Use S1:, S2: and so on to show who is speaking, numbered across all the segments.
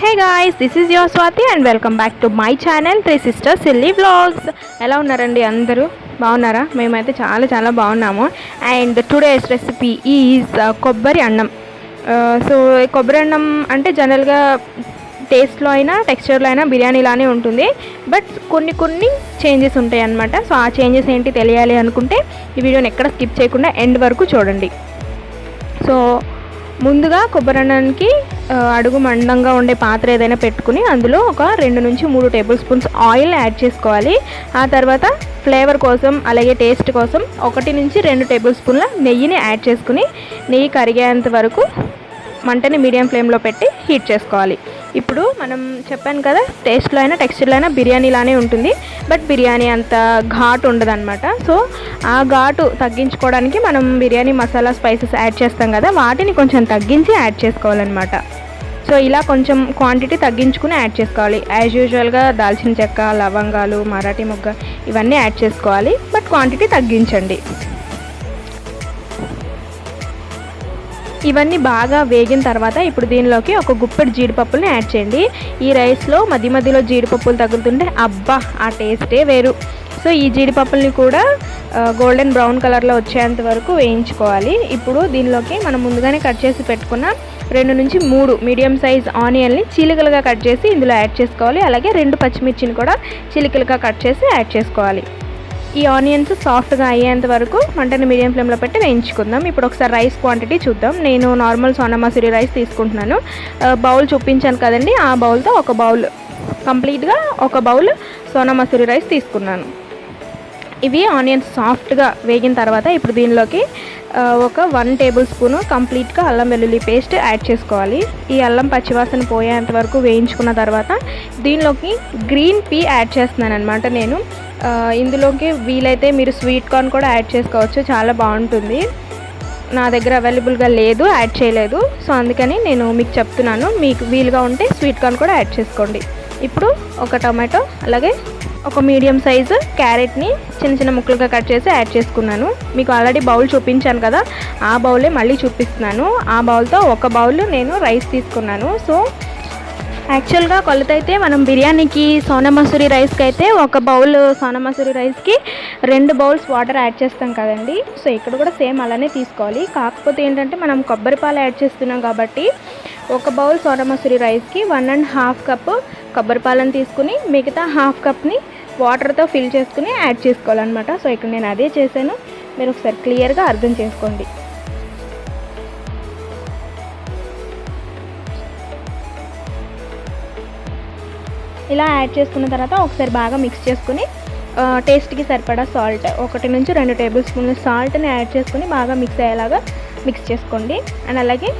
S1: Hey guys this is your Swathi and welcome back to my channel three sisters silly vlogs ఎలా ఉన్నారండి అందరూ? బాగున్నారా? మేమైతే చాలా చాలా బాగున్నాము. అండ్ టుడేస్ రెసిపీ ఈజ్ కొబ్బరి అన్నం. Uh, సో కొబ్బరి అన్నం అంటే జనరల్గా టేస్ట్లో అయినా టెక్స్చర్లో అయినా బిర్యానీలానే ఉంటుంది. బట్ కొన్ని కొన్ని చేంజెస్ ఉంటాయి అన్నమాట. సో ఆ చేంజెస్ ఏంటి తెలియాలి అనుకుంటే ఈ వీడియోని ఎక్కడ స్కిప్ చేయకుండా ఎండ్ వరకు చూడండి. సో ముందుగా కొబ్బరన్నానికి అడుగు మందంగా ఉండే పాత్ర ఏదైనా పెట్టుకుని అందులో ఒక రెండు నుంచి మూడు టేబుల్ స్పూన్స్ ఆయిల్ యాడ్ చేసుకోవాలి. ఆ తర్వాత ఫ్లేవర్ కోసం అలాగే టేస్ట్ కోసం ఒకటి నుంచి రెండు టేబుల్ స్పూన్ల నెయ్యిని యాడ్ చేసుకుని నెయ్యి కరిగేంత వరకు మంటని మీడియం ఫ్లేమ్లో పెట్టి హీట్ చేసుకోవాలి. ఇప్పుడు మనం చెప్పాను కదా టేస్ట్లో అయినా టెక్స్చర్లో అయినా బిర్యానీలానే ఉంటుంది. బట్ బిర్యానీ అంత ఘాటు ఉండదన్నమాట. సో ఆ ఘాటు తగ్గించుకోవడానికి మనం బిర్యానీ మసాలా స్పైసెస్ యాడ్ చేస్తాం కదా వాటిని కొంచెం తగ్గించి యాడ్ చేసుకోవాలన్నమాట. సో ఇలా కొంచెం క్వాంటిటీ తగ్గించుకుని యాడ్ చేసుకోవాలి. యాజ్ యూజువల్గా దాల్చిన చెక్క లవంగాలు మరాఠీ మొగ్గ ఇవన్నీ యాడ్ చేసుకోవాలి. బట్ క్వాంటిటీ తగ్గించండి. ఇవన్నీ బాగా వేగిన తర్వాత ఇప్పుడు దీనిలోకి ఒక గుప్పెడు జీడిపప్పుల్ని యాడ్ చేయండి. ఈ రైస్లో మధ్య మధ్యలో జీడిపప్పులు తగులుతుంటే అబ్బా ఆ టేస్టే వేరు. సో ఈ జీడిపప్పుల్ని కూడా గోల్డెన్ బ్రౌన్ కలర్లో వచ్చేంత వరకు వేయించుకోవాలి. ఇప్పుడు దీనిలోకి మనం ముందుగానే కట్ చేసి పెట్టుకున్న రెండు నుంచి మూడు మీడియం సైజ్ ఆనియన్ని చీలికలుగా కట్ చేసి ఇందులో యాడ్ చేసుకోవాలి. అలాగే రెండు పచ్చిమిర్చిని కూడా చీలికలుగా కట్ చేసి యాడ్ చేసుకోవాలి. ఈ ఆనియన్స్ సాఫ్ట్గా అయ్యేంత వరకు మంటని మీడియం ఫ్లేమ్లో పెట్టి వేయించుకుందాం. ఇప్పుడు ఒకసారి రైస్ క్వాంటిటీ చూద్దాం. నేను నార్మల్ సోనా మసూరి రైస్ తీసుకుంటున్నాను. బౌల్ చూపించాను కదండి. ఆ బౌల్తో ఒక బౌల్ కంప్లీట్గా ఒక బౌల్ సోనా మసూరి రైస్ తీసుకున్నాను. ఇవి ఆనియన్స్ సాఫ్ట్గా వేగిన తర్వాత ఇప్పుడు దీనిలోకి ఒక వన్ టేబుల్ స్పూను కంప్లీట్గా అల్లం వెల్లుల్లి పేస్ట్ యాడ్ చేసుకోవాలి. ఈ అల్లం పచ్చివాసన పోయేంత వరకు వేయించుకున్న తర్వాత దీనిలోకి గ్రీన్ పీ యాడ్ చేస్తున్నాను అనమాట నేను ఇందులోకి వీలైతే మీరు స్వీట్ కార్న్ కూడా యాడ్ చేసుకోవచ్చు చాలా బాగుంటుంది. నా దగ్గర అవైలబుల్గా లేదు యాడ్ చేయలేదు. సో అందుకని నేను మీకు చెప్తున్నాను మీకు వీలుగా ఉంటే స్వీట్ కార్న్ కూడా యాడ్ చేసుకోండి. ఇప్పుడు ఒక టమాటో అలాగే ఒక మీడియం సైజు క్యారెట్ని చిన్న చిన్న ముక్కలుగా కట్ చేసి యాడ్ చేసుకున్నాను. మీకు ఆల్రెడీ బౌల్ చూపించాను కదా ఆ బౌలే మళ్ళీ చూపిస్తున్నాను. ఆ బౌల్తో ఒక బౌల్ నేను రైస్ తీసుకున్నాను. సో యాక్చువల్గా కొలత అయితే మనం బిర్యానీకి సోనా మసూరి రైస్కి అయితే ఒక బౌల్ సోనా మసూరి రైస్కి రెండు బౌల్స్ వాటర్ యాడ్ చేస్తాం కదండి. సో ఇక్కడ కూడా సేమ్ అలానే తీసుకోవాలి. కాకపోతే ఏంటంటే మనం కొబ్బరి పాలు యాడ్ చేస్తున్నాం కాబట్టి ఒక బౌల్ సోనా మసూరి రైస్కి వన్ అండ్ హాఫ్ కప్ కొబ్బరి పాలను తీసుకుని మిగతా హాఫ్ కప్ని వాటర్తో ఫిల్ చేసుకుని యాడ్ చేసుకోవాలన్నమాట. సో ఇక్కడ నేను అదే చేశాను. మీరు ఒకసారి క్లియర్గా అర్థం చేసుకోండి. ఇలా యాడ్ చేసుకున్న తర్వాత ఒకసారి బాగా మిక్స్ చేసుకుని టేస్ట్కి సరిపడా సాల్ట్ ఒకటి నుంచి రెండు టేబుల్ స్పూన్ల సాల్ట్ని యాడ్ చేసుకుని బాగా మిక్స్ అయ్యేలాగా మిక్స్ చేసుకోండి. అండ్ అలాగే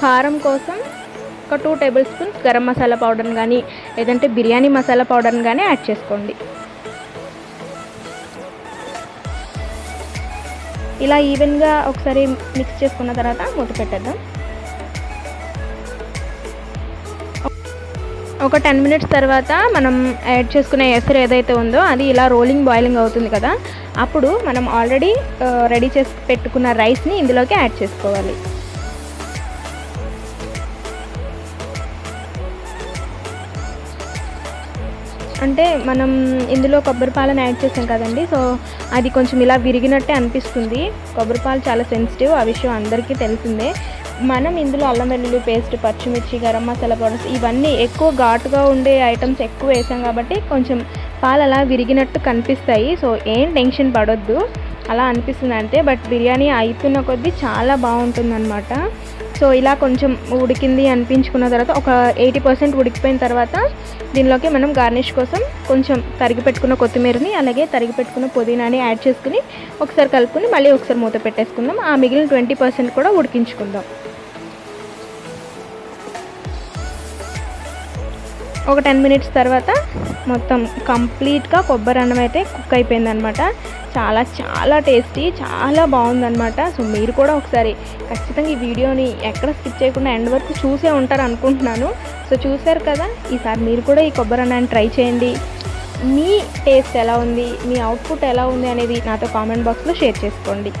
S1: కారం కోసం ఒక two tablespoons garam masala పౌడర్ని కానీ లేదంటే బిర్యానీ మసాలా పౌడర్ని కానీ యాడ్ చేసుకోండి. ఇలా ఈవెన్గా ఒకసారి మిక్స్ చేసుకున్న తర్వాత మూత పెట్టేద్దాం. ఒక టెన్ మినిట్స్ తర్వాత మనం యాడ్ చేసుకునే ఎసరు ఏదైతే ఉందో అది ఇలా రోలింగ్ బాయిలింగ్ అవుతుంది కదా అప్పుడు మనం ఆల్రెడీ రెడీ చేసి పెట్టుకున్న రైస్ని ఇందులోకి యాడ్ చేసుకోవాలి. అంటే మనం ఇందులో కొబ్బరి పాలను యాడ్ చేసాం కదండి సో అది కొంచెం ఇలా విరిగినట్టే అనిపిస్తుంది. కొబ్బరి పాలు చాలా సెన్సిటివ్ ఆ విషయం అందరికీ తెలిసిందే. మనం ఇందులో అల్లం వెల్లుల్లి పేస్ట్ పచ్చిమిర్చి గరం మసాలా పౌడర్స్ ఇవన్నీ ఎక్కువ ఘాటుగా ఉండే ఐటమ్స్ ఎక్కువ వేసాం కాబట్టి కొంచెం పాలు అలా విరిగినట్టు కనిపిస్తాయి. సో ఏం టెన్షన్ పడొద్దు. అలా అనిపిస్తుంది అంతే బట్ బిర్యానీ అవుతున్న కొద్దీ చాలా బాగుంటుందన్నమాట. సో ఇలా కొంచెం ఉడికింది అనిపించుకున్న తర్వాత ఒక ఎయిటీ పర్సెంట్ ఉడికిపోయిన తర్వాత దీనిలోకి మనం గార్నిష్ కోసం కొంచెం తరిగి పెట్టుకున్న కొత్తిమీరని అలాగే తరిగి పెట్టుకున్న పుదీనాని యాడ్ చేసుకుని ఒకసారి కలుపుకుని మళ్ళీ ఒకసారి మూత పెట్టేసుకుందాం. ఆ మిగిలిన ట్వంటీ పర్సెంట్ కూడా ఉడికించుకుందాం. ఒక టెన్ మినిట్స్ తర్వాత మొత్తం కంప్లీట్గా కొబ్బరి అన్నం అయితే కుక్ అయిపోయిందనమాట. చాలా చాలా టేస్టీ చాలా బాగుందనమాట. సో మీరు కూడా ఒకసారి ఖచ్చితంగా ఈ వీడియోని ఎక్కడ స్కిప్ చేయకుండా ఎండ్ వరకు చూసే ఉంటారు అనుకుంటున్నాను. సో చూశారు కదా ఈసారి మీరు కూడా ఈ కొబ్బరి అన్నాన్ని ట్రై చేయండి. మీ టేస్ట్ ఎలా ఉంది? మీ అవుట్పుట్ ఎలా ఉంది అనేది నాతో కామెంట్ బాక్స్లో షేర్ చేసుకోండి.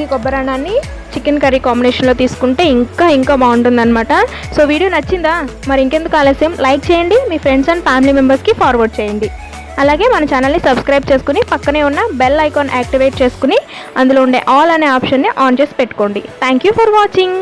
S1: ఈ కొబ్బరానాన్ని చికెన్ కర్రీ కాంబినేషన్లో తీసుకుంటే ఇంకా ఇంకా బాగుంటుందన్నమాట. సో వీడియో నచ్చిందా? మరి ఇంకెందుకు ఆలస్యం? లైక్ చేయండి మీ ఫ్రెండ్స్ అండ్ ఫ్యామిలీ మెంబర్స్కి ఫార్వర్డ్ చేయండి. అలాగే మన ఛానల్ని సబ్స్క్రైబ్ చేసుకుని పక్కనే ఉన్న బెల్ ఐకాన్ యాక్టివేట్ చేసుకుని అందులో ఉండే ఆల్ అనే ఆప్షన్ని ఆన్ చేసి పెట్టుకోండి. Thank you for watching.